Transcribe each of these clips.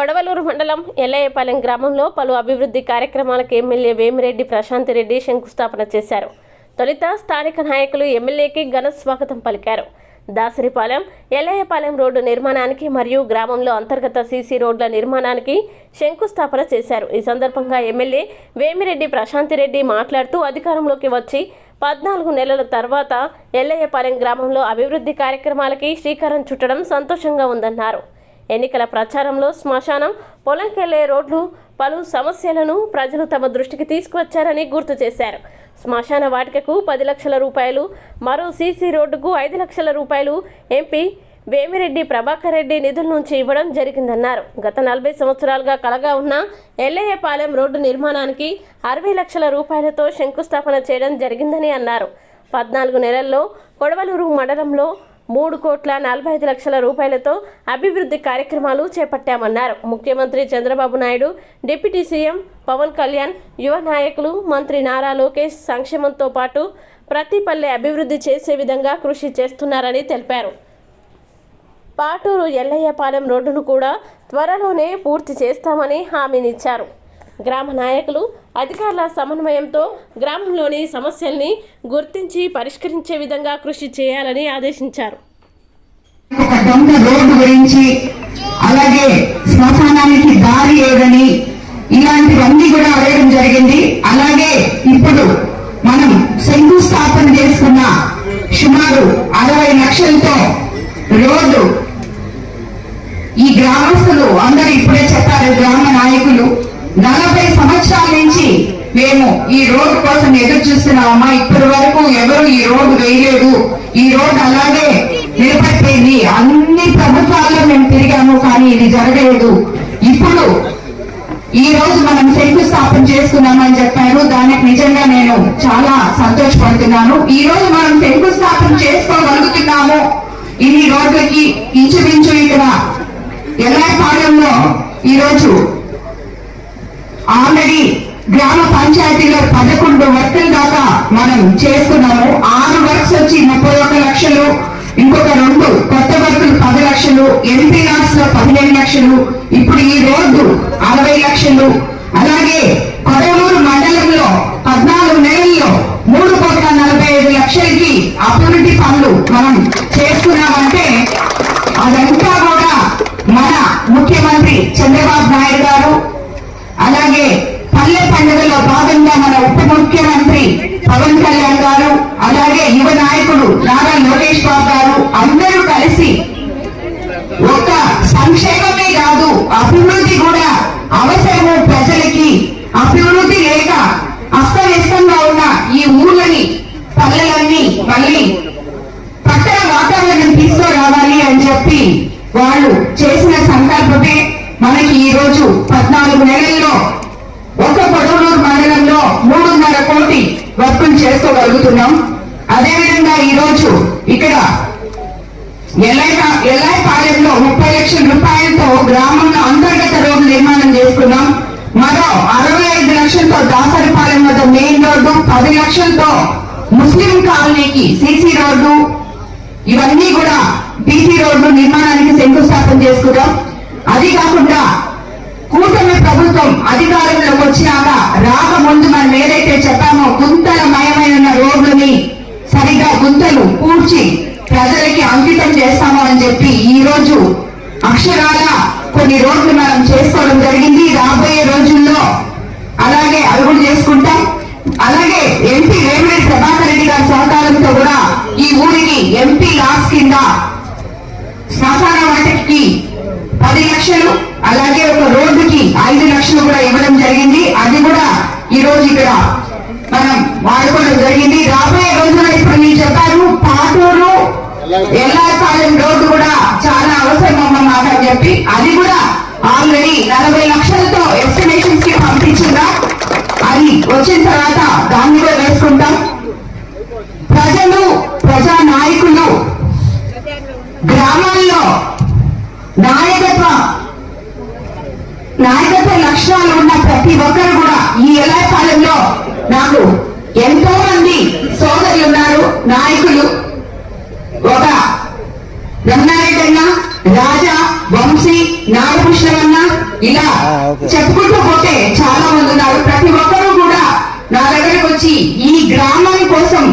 కొడవలూరు మండలం ఎల్లయ్యపాలెం గ్రామంలో పలు అభివృద్ధి కార్యక్రమాలకు ఎమ్మెల్యే వేమిరెడ్డి ప్రశాంత్ రెడ్డి శంకుస్థాపన చేశారు. తొలుత స్థానిక నాయకులు ఎమ్మెల్యేకి ఘన స్వాగతం పలికారు. దాసరిపాలెం ఎల్లయ్యపాలెం రోడ్డు నిర్మాణానికి మరియు గ్రామంలో అంతర్గత సీసీ రోడ్ల నిర్మాణానికి శంకుస్థాపన చేశారు. ఈ సందర్భంగా ఎమ్మెల్యే వేమిరెడ్డి ప్రశాంతిరెడ్డి మాట్లాడుతూ అధికారంలోకి వచ్చి పద్నాలుగు నెలల తర్వాత ఎల్లయ్యపాలెం గ్రామంలో అభివృద్ధి కార్యక్రమాలకి శ్రీకారం చుట్టడం సంతోషంగా ఉందన్నారు. ఎన్నికల ప్రచారంలో శ్మశానం పొలంకెళ్ళే రోడ్లు పలు సమస్యలను ప్రజలు తమ దృష్టికి తీసుకువచ్చారని గుర్తు చేశారు. శ్మశాన వాటికకు పది లక్షల రూపాయలు మరో సీసీ రోడ్డుకు ఐదు లక్షల రూపాయలు ఎంపీ వేమిరెడ్డి ప్రభాకర్ రెడ్డి నిధుల నుంచి ఇవ్వడం జరిగిందన్నారు. గత నలభై సంవత్సరాలుగా కలగా ఉన్న ఎల్లయ్యపాలెం రోడ్డు నిర్మాణానికి అరవై లక్షల రూపాయలతో శంకుస్థాపన చేయడం జరిగిందని అన్నారు. పద్నాలుగు నెలల్లో కొడవలూరు మండలంలో మూడు కోట్ల నలభై ఐదు లక్షల రూపాయలతో అభివృద్ధి కార్యక్రమాలు చేపట్టామన్నారు. ముఖ్యమంత్రి చంద్రబాబు నాయుడు డిప్యూటీ సీఎం పవన్ కళ్యాణ్ యువ నాయకులు మంత్రి నారా లోకేష్ సంక్షేమంతో పాటు ప్రతి పల్లె అభివృద్ధి చేసే విధంగా కృషి చేస్తున్నారని తెలిపారు. పాటూరు ఎల్లయ్యపాలెం రోడ్డును కూడా త్వరలోనే పూర్తి చేస్తామని హామీనిచ్చారు. గ్రామ నాయకులు అధికారుల సమన్వయంతో గ్రామంలోని సమస్యల్ని గుర్తించి పరిష్కరించే విధంగా కృషి చేయాలని ఆదేశించారు. రోడ్డు గురించి అలాగే శ్మశానానికి దారి ఏదని ఇలాంటివన్నీ కూడా అడగడం జరిగింది. అలాగే ఇప్పుడు మనం శంకుస్థాపన చేసుకున్న సుమారు అరవై లక్షలతో రోడ్డు. ఈ గ్రామస్తులు అందరూ ఇప్పుడే చెప్పారు గ్రామ నాయకులు నలభై సంవత్సరాల నుంచి మేము ఈ రోడ్డు కోసం ఎదురు చూస్తున్నామమ్మా. ఇప్పటి వరకు ఎవరు ఈ రోడ్డు వేయలేదు. ఈ రోడ్డు అలాగే నిలబడిపోయింది. అన్ని ప్రభుత్వాల్లో మేము తిరిగాము కానీ ఇది జరగలేదు. ఇప్పుడు ఈ రోజు మనం శంకుస్థాపన చేసుకున్నామని చెప్పారు. దానికి నిజంగా నేను చాలా సంతోషపడుతున్నాను. ఈ రోజు మనం శంకుస్థాపన చేసుకోగలుగుతున్నాము. ఇన్ని రోడ్లకి ఇంచుమించు ఇక్కడ ఎల్లాపాలెంలో ఈ రోజు ఆల్రెడీ గ్రామ పంచాయతీలో పదకొండు వర్కుల దాకా మనం చేస్తున్నాము ఆరు వర్క్స్ వచ్చి ముప్పై ఒక లక్షలు ఇంకొక రెండు కొత్త వర్కులు పది లక్షలు ఎంపీ లాట్స్లో పదిహేను లక్షలు. ఇప్పుడు ఈ రోడ్డు అరవై లక్షలు. అలాగే కొడవూరు మండలంలో పద్నాలుగు నెలల్లో మూడు కోట్ల నలభై ఐదు లక్షలకి అభివృద్ధి పనులు మనం చేసుకున్నామంటే అదంతా కూడా మన ముఖ్యమంత్రి చంద్రబాబు నాయుడు గారు అలాగే పల్లె పండుగలో భాగంగా మన ఉప ముఖ్యమంత్రి పవన్ కళ్యాణ్ గారు అలాగే యువ నాయకుడు నారా లోకేష్ బాబు గారు అందరూ కలిసి ఒక సంక్షేమమే కాదు అభివృద్ధి కూడా అవసరము ప్రజలకి. అభివృద్ధి లేక అస్తవ్యస్తంగా ఉన్న ఈ ఊళ్ళని పల్లెలన్నీ మళ్ళీ పట్టణ వాతావరణం తీసుకురావాలి అని చెప్పి వాళ్ళు చేసిన సంకల్పమే మనకి ఈ రోజు పద్నాలుగు నెలల్లో ఒక కొడవలూరు మండలంలో మూడున్నర కోటి వర్కులు చేసుకోగలుగుతున్నాం. అదేవిధంగా ఈ రోజు ఇక్కడ ఎల్లాయిపాలెంలో ముప్పై లక్షల రూపాయలతో గ్రామంలో అంతర్గత రోడ్డు నిర్మాణం చేసుకున్నాం. మరో అరవై ఐదు లక్షలతో దాసరిపాలెం వద్ద మెయిన్ రోడ్డు పది లక్షలతో ముస్లిం కాలనీకి సిసి రోడ్డు ఇవన్నీ కూడా బీసీ రోడ్డు నిర్మాణానికి శంకుస్థాపన చేసుకున్నాం. అది కాకుండా కూటమి ప్రభుత్వం అధికార కొన్ని రోడ్లు మనం చేసుకోవడం జరిగింది. రాబోయే రోజుల్లో అలాగే అడుగులు చేసుకుంటాం. అలాగే ఎంపీ వేమిరెడ్డి ప్రభాకర్ రెడ్డి గారి సహకారంతో కూడా ఈ ఊరికి ఎంపీ లాస్ కింద శ్మశాన వాటికి పది లక్షలు అలాగే ఒక రోడ్డుకి ఐదు లక్షలు కూడా ఇవ్వడం జరిగింది. అది కూడా ఈ రోజు ఇక్కడ మనం వాడుకోవడం జరిగింది. రాబోయే రోజున ఇప్పుడు నేను చెప్పాను పాటూరు ఎలా అన్నమాట అది కూడా ఆల్రెడీ నలభై లక్షలతో ఎస్టిమేషన్స్కి పంపించిందా? అది వచ్చిన తర్వాత దాన్ని కూడా వేసుకుంటాం. ప్రజలు ప్రజా నాయకులు గ్రామాల్లో నాయకత్వ నాయకత్వ లక్షణాలు ఉన్న ప్రతి ఒక్కరు కూడా ఈ ఎలాపాలెంలో నాకు ఎంతో మంది సోదరులు ఉన్నారు నాయకులు. ఒక రమణారెడ్డి రాజా వంశీ నాగభూషణం అన్న ఇలా. చెప్పుకుంటూ పోతే చాలా మంది ఉన్నారు. ప్రతి ఒక్కరూ కూడా నా దగ్గరకు వచ్చి ఈ గ్రామం కోసం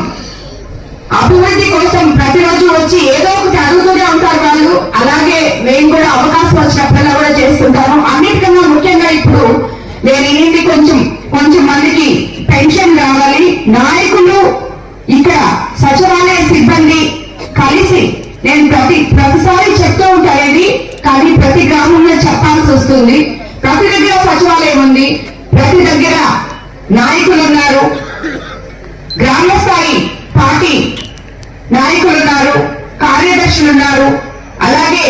అభివృద్ధి కోసం ప్రతిరోజు వచ్చి ఏదో ఒకటి అడుగుతూనే ఉంటారు వాళ్ళు. అలాగే మేము కూడా అవకాశం వచ్చినప్పుడల్లా కూడా చేస్తుంటాము అన్నిటికన్నా ముఖ్యంగా ఇప్పుడు నేను ఏంటి కొంచెం కొంచెం మందికి పెన్షన్ కావాలి. నాయకులు ఇక్కడ సచివాలయ చెప్పాల్సి ప్రతి దగ్గర సచివాలయం ఉంది. ప్రతి దగ్గర నాయకులు ఉన్నారు గ్రామ స్థాయి పార్టీ నాయకులు ఉన్నారు కార్యదర్శులు ఉన్నారు అలాగే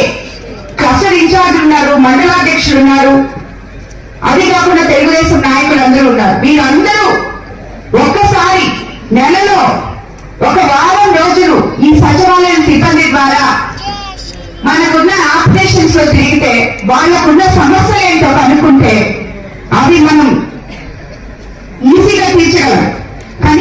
క్లస్టర్ ఇన్ఛార్జ్ ఉన్నారు. మండలాధ్యక్షులు ఉన్నారు అది కాకుండా తెలుగుదేశం నాయకులు అందరూ ఉన్నారు. వీరందరూ ఒక్కసారి నెలలో ఒక వారం రోజులు ఈ సచివాలయం రిలేషన్స్లో తిరిగితే వాళ్ళకున్న సమస్యలు ఏంటో అనుకుంటే అది మనం ఈజీగా తీర్చగలం.